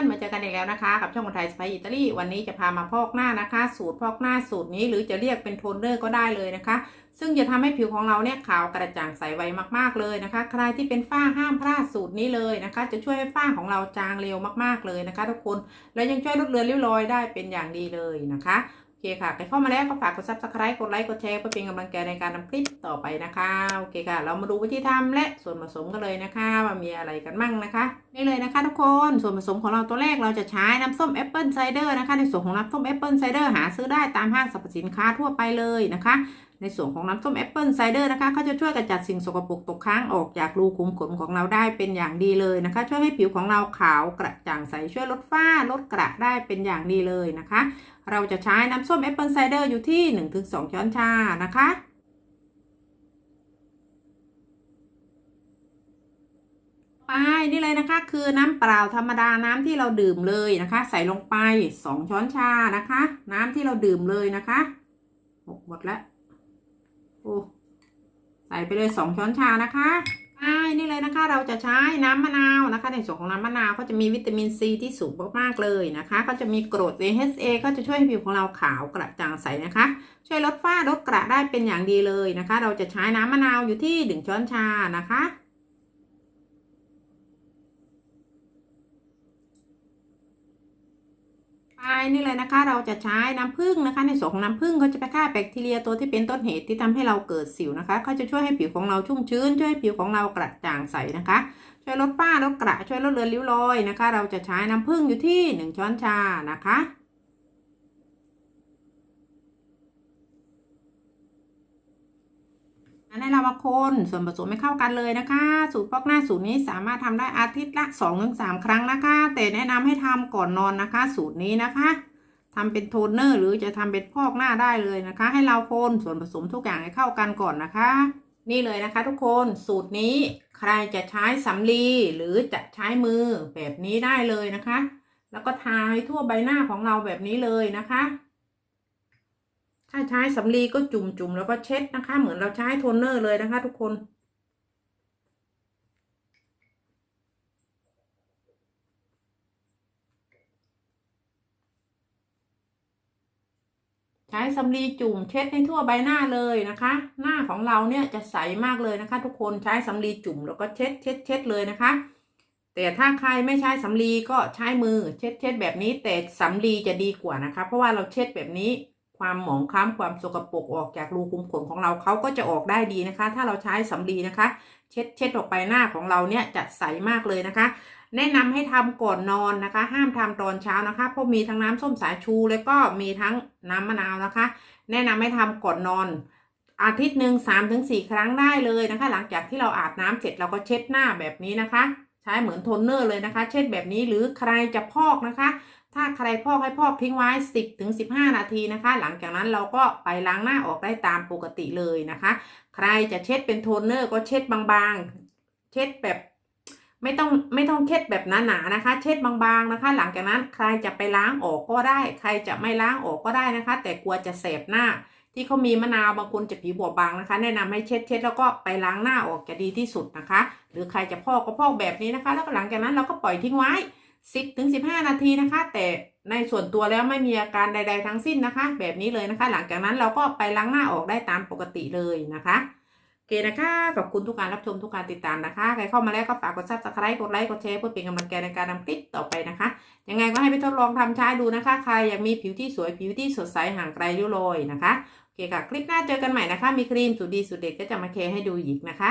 อนๆมาเจอกันอีกแล้วนะคะ กับช่องคนไทยสไปอิตาลีวันนี้จะพามาพอกหน้านะคะ สูตรพอกหน้าสูตรนี้หรือจะเรียกเป็นโทนเนอร์ก็ได้เลยนะคะ ซึ่งจะทำให้ผิวของเราเนี่ยขาวกระจ่างใสไวมากๆเลยนะคะ ใครที่เป็นฝ้าห้ามพลาดสูตรนี้เลยนะคะ จะช่วยให้ฝ้าของเราจางเร็วมากๆเลยนะคะ ทุกคนและยังช่วยลดเลือนริ้วรอยได้เป็นอย่างดีเลยนะคะ เคค่ะใครเข้ามาแล้วก็ฝากกด subscribe กดไลค์ กดแชร์เพื่อเป็นกำลังใจในการทำคลิปต่อไปนะคะ โอเคค่ะ เรามาดูวิธีทำและส่วนผสมกันเลยนะคะว่ามีอะไรกันมั่งนะคะ นี่เลยนะคะทุกคน ส่วนผสมของเราตัวแรกเราจะใช้น้ำส้มแอปเปิลไซเดอร์นะคะ ในส่วนของน้ำส้มแอปเปิลไซเดอร์หาซื้อได้ตามห้างสรรพสินค้าทั่วไปเลยนะคะ ในส่วนของน้ำส้มแอปเปิลไซเดอร์นะคะเขาจะช่วยกระจัดสิ่งสกปรกตกค้างออกจากรูขุมขนของเราได้เป็นอย่างดีเลยนะคะ ช่วยให้ผิวของเราขาวกระจ่างใสช่วยลดฝ้าลดกระได้เป็นอย่างดีเลยนะคะ เราจะใช้น้ำส้มแอปเปิลไซเดอร์อยู่ที่ 1-2 ช้อนชานะคะไปนี่เลยนะคะ คือน้ำเปล่าธรรมดาน้ำที่เราดื่มเลยนะคะ ใส่ลงไป 2 ช้อนชานะคะ น้ำที่เราดื่มเลยนะคะหกหมดแล้ว โอ้ใส่ไปเลยสองช้อนชานะคะใช่นี่เลยนะคะ เราจะใช้น้ำมะนาวนะคะ ในส่วนของน้ำมะนาวเขาจะมีวิตามินซีที่สูงมากๆเลยนะคะ ก็จะมีกรด AHA ก็จะช่วยให้ผิวของเราขาวกระจ่างใสนะคะ ช่วยลดฝ้าลดกระได้เป็นอย่างดีเลยนะคะ เราจะใช้น้ำมะนาวอยู่ที่ 1 ช้อนชานะคะ ไปนี่เลยนะคะ เราจะใช้น้ำผึ้งนะคะ ในส่วนของน้ำผึ้งเขาจะไปฆ่าแบคทีเรียตัวที่เป็นต้นเหตุที่ทำให้เราเกิดสิวนะคะเขาจะช่วยให้ผิวของเราชุ่มชื้น ช่วยให้ผิวของเรากระจ่างใสนะคะ ช่วยลดฝ้าลดกระช่วยลดเลือนริ้วรอยนะคะ เราจะใช้น้ำผึ้งอยู่ที่ 1 ช้อนชานะคะ อันนี้เรามาคนส่วนผสมให้เข้ากันเลยนะคะ สูตรพอกหน้าสูตรนี้สามารถทำได้อาทิตย์ละ 2-3 ครั้งนะคะ แต่แนะนำให้ทำก่อนนอนนะคะ สูตรนี้นะคะทำเป็นโทนเนอร์หรือจะทำเป็นพอกหน้าได้เลยนะคะ ให้เราคนส่วนผสมทุกอย่างให้เข้ากันก่อนนะคะ นี่เลยนะคะ ทุกคนสูตรนี้ใครจะใช้สำลีหรือจะใช้มือแบบนี้ได้เลยนะคะ แล้วก็ทาให้ทั่วใบหน้าของเราแบบนี้เลยนะคะ ใช้สำลีก็จุ่มๆแล้วก็เช็ดนะคะ เหมือนเราใช้โทนเนอร์เลยนะคะ ทุกคนใช้สำลีจุ่มเช็ดให้ทั่วใบหน้าเลยนะคะ หน้าของเราเนี่ยจะใสมากเลยนะคะ ทุกคนใช้สำลีจุ่มแล้วก็เช็ดเช็ดเช็ดเลยนะคะ แต่ถ้าใครไม่ใช้สำลีก็ใช้มือเช็ดเช็ดแบบนี้แต่สำลีจะดีกว่านะคะ เพราะว่าเราเช็ดแบบนี้ ความหมองคล้ำความสกปรกออกจากรูขุมขนของเราเขาก็จะออกได้ดีนะคะ ถ้าเราใช้สำลีนะคะ เช็ดเช็ดออกไปหน้าของเราเนี่ยจะใสมากเลยนะคะ แนะนำให้ทำก่อนนอนนะคะ ห้ามทำตอนเช้านะคะเพราะมีทั้งน้ำส้มสายชู แล้วก็มีทั้งน้ำมะนาวนะคะ แนะนำให้ทำก่อนนอนอาทิตย์หนึ่งสามถึงสี่ครั้งได้เลยนะคะ หลังจากที่เราอาบน้ำเสร็จเราก็เช็ดหน้าแบบนี้นะคะ ใช้เหมือนโทนเนอร์เลยนะคะ เช็ดแบบนี้หรือใครจะพอกนะคะ ถ้าใครพอกให้พอกทิ้งไว้ 10ถึง15 นาทีนะคะ หลังจากนั้นเราก็ไปล้างหน้าออกได้ตามปกติเลยนะคะ ใครจะเช็ดเป็นโทนเนอร์ก็เช็ดบางๆ เช็ดแบบไม่ต้องไม่ต้องเช็ดแบบหนาๆนะคะ เช็ดบางๆนะคะ หลังจากนั้นใครจะไปล้างออกก็ได้ ใครจะไม่ล้างออกก็ได้นะคะ แต่กลัวจะแสบหน้า ที่เขามีมะนาวบางคนจะผิวบอบบางนะคะ แนะนำให้เช็ดเช็ดแล้วก็ไปล้างหน้าออกจะดีที่สุดนะคะ หรือใครจะพอกก็พอกแบบนี้นะคะ แล้วก็หลังจากนั้นเราก็ปล่อยทิ้งไว้ 10ถึง15นาทีนะคะ แต่ในส่วนตัวแล้วไม่มีอาการใด ๆ ทั้งสิ้นนะคะ แบบนี้เลยนะคะ หลังจากนั้นเราก็ไปล้างหน้าออกได้ตามปกติเลยนะคะโอเคนะคะขอบคุณทุกการรับชมทุกการติดตามนะคะใครเข้ามาแล้วก็ฝากกดซับสไครต์กดไลค์กดแชร์เพื่อเป็นกำลังใจในการทำคลิปต่อไปนะคะยังไงก็ให้ไปทดลองทำใช้ดูนะคะ ใครอยากมีผิวที่สวยผิวที่สดใสห่างไกลริ้วรอยนะคะโอเคค่ะ คลิปหน้าเจอกันใหม่นะคะ มีครีมสูตรดีสูตรเด็ดก็จะมาแชร์ให้ดูอีกนะคะ